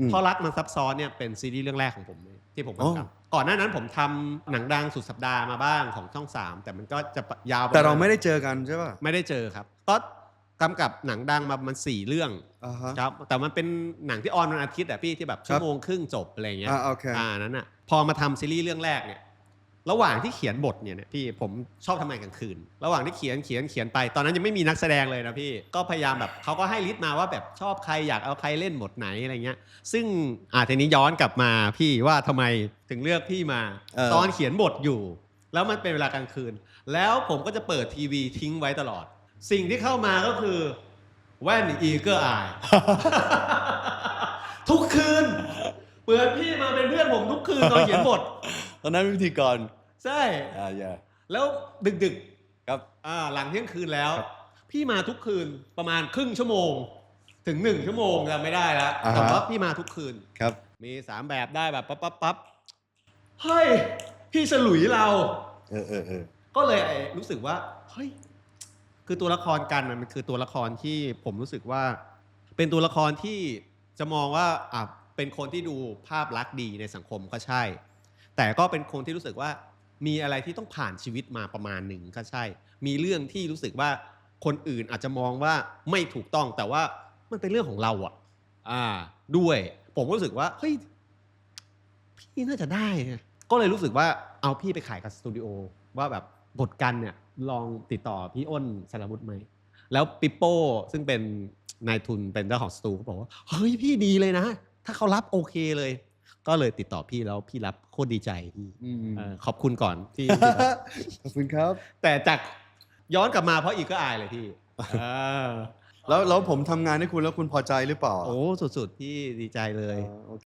อืมเพราะรักมันซับซ้อนเนี่ยเป็นซีรีส์เรื่องแรกของผมเลยที่ผมอ๋อกำกับก่อนหน้านั้นผมทำหนังดังสุดสัปดาห์มาบ้างของช่องสามแต่มันก็จะยาวปะณแต่เราไม่ได้เจอกันใช่ป่ะไม่ได้เจอครับก็กำกับหนังดังมามันสี่เรื่องอ่าฮะครับแต่มันเป็นหนังที่ออนวันอาทิตย์อะพี่ที่แบบครัชั่บวโมงครึ่งจบอะไรเงี้ยอ่าโอเคอ่านั้นอะพอมาทำซีรีส์เรื่องแรกเนี่ย ระหว่างที่เขียนบทเนี่ยเนี่ยพี่ผมชอบทำงานกลางคืน ระหว่างที่เขียนเขียนเขียนไป ตอนนั้นยังไม่มีนักแสดงเลยนะพี่ก็พยายามแบบเขาก็ให้ลิสต์มาว่าแบบชอบใครอยากเอาใครเล่นบทไหนอะไรเงี้ย ซึ่งอาทีนี้ย้อนกลับมาพี่ว่าทำไมถึงเลือกพี่มาเออตอนเขียนบทอยู่ แล้วมันเป็นเวลากลางคืน แล้วผมก็จะเปิดทีวีทิ้งไว้ตลอด สิ่งที่เข้ามาก็คือแว่นอีเกอร์อายทุกคืนเปิดพี่มาเป็นเพื่อนผมทุกคืนตอนเขียนบท ตอนนั้นเป็นพิธีกรใช่ อ่าอย่า แล้วดึกดึกครับๆอ่าหลังเที่ยงคืนแล้ว ครับพี่มาทุกคืนประมาณครึ่งชั่วโมง ถึงหนึ่งชั่วโมงจำไม่ได้แล้วอ่าฮะ แต่ว่าพี่มาทุกคืน ครับมีสามแบบได้แบบปั๊บปั๊บปั๊บเฮ้ย พี่ฉลุยเรา เออเออเออก็เลยรู้สึกว่าเฮ้ยคือตัวละครกันมันคือตัวละครที่ผมรู้สึกว่า เป็นตัวละครที่จะมองว่าอะเป็นคนที่ดูภาพลักษณ์ดีในสังคมก็ใช่ แต่ก็เป็นคนที่รู้สึกว่ามีอะไรที่ต้องผ่านชีวิตมาประมาณหนึ่งก็ใช่ มีเรื่องที่รู้สึกว่าคนอื่นอาจจะมองว่าไม่ถูกต้องแต่ว่ามันเป็นเรื่องของเราอะอ่า ด้วย ผมก็รู้สึกว่าเฮ้ยพี่น่าจะได้นะก็เลยรู้สึกว่าเอาพี่ไปขายกับสตูดิโอว่าแบบบทกันเนี่ยลองติดต่อพี่อ้นสารวุฒิไหมแล้วปิปโป้ซึ่งเป็นนายทุนเป็นเจ้าของสตูก็บอกว่าเฮ้ยพี่ดีเลยนะ ถ้าเขารับโอเคเลย ก็เลยติดต่อพี่แล้วพี่รับโคตรดีใจพี่อืมเออขอบคุณก่อนที่ ขอบคุณครับ แต่จากย้อนกลับมาเพราะอีกก็อายเลยพี่เออแล้วแล้วผมทำงานให้คุณแล้วคุณพอใจหรือเปล่า โอ้สุดๆพี่ดีใจเลยอ่าโอเค